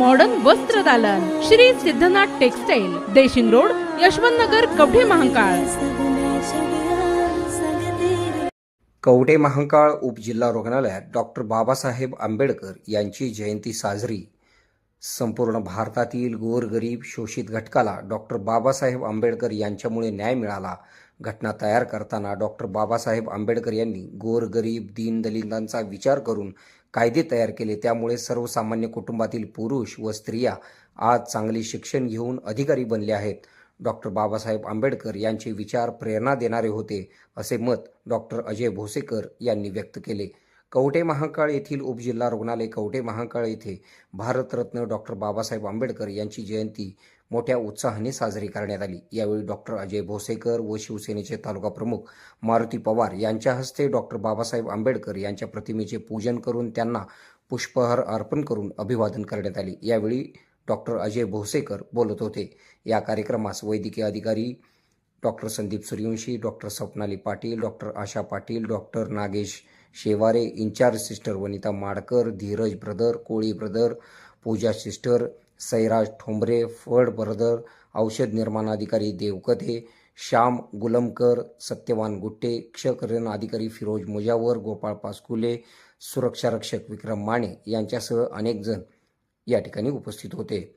Modern वस्त्र दालन. Shri Siddhanath textile Deshing road Yashwant Nagar Kavathe Mahakal. Kavathe Mahakal उपजिल्हा रुग्णालयात डॉक्टर बाबासाहेब आंबेडकर यांची जयंती साजरी. संपूर्ण भारतातील गोरगरीब शोषित घटकाला डॉक्टर बाबासाहेब आंबेडकर यांच्यामुळे न्याय मिळाला. घटना तयार करताना डॉक्टर बाबासाहेब आंबेडकर यांनी गोरगरीब दीनदलितांचा विचार करून कायदे तयार केले. त्यामुळे सर्वसामान्य कुटुंबातील पुरुष व स्त्रिया आज चांगले शिक्षण घेऊन अधिकारी बनले आहेत. डॉक्टर बाबासाहेब आंबेडकर यांचे विचार प्रेरणा देणारे होते असे मत डॉक्टर अजय भोसेकर यांनी व्यक्त केले. कवटे महाकाळ येथील उपजिल्हा रुग्णालय कवटे महाकाळ येथे भारतरत्न डॉक्टर बाबासाहेब आंबेडकर यांची जयंती मोठ्या उत्साहाने साजरी करण्यात आली. यावेळी डॉक्टर अजय भोसेकर व शिवसेनेचे तालुका प्रमुख मारुती पवार यांच्या हस्ते डॉक्टर बाबासाहेब आंबेडकर यांच्या प्रतिमेचे पूजन करून त्यांना पुष्पहार अर्पण करून अभिवादन करण्यात आले. यावेळी डॉक्टर अजय भोसेकर बोलत होते. या कार्यक्रमास वैद्यकीय अधिकारी doctor Sandeep Suryavanshi doctor Swapnali Patil doctor Asha Patil doctor Nagesh Shevare in charge sister Vanita Madkar Dheeraj brother Koli brother Pooja sister Sairaj Thombare Phad brother औषध निर्माण अधिकारी देवकथे श्याम गुलमकर सत्यवान गुट्टे क्षकरण अधिकारी फिरोज मुजावर गोपाळ पासकुले सुरक्षारक्षक विक्रम माने यांच्यासह अनेकजण या ठिकाणी उपस्थित होते.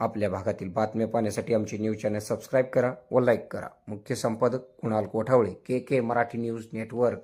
आपल्या भागातील बातम्या पाहण्यासाठी आमचे न्यूज चॅनल सबस्क्राईब करा व लाईक करा. मुख्य संपादक Kunal Kothawale K K Marathi news network.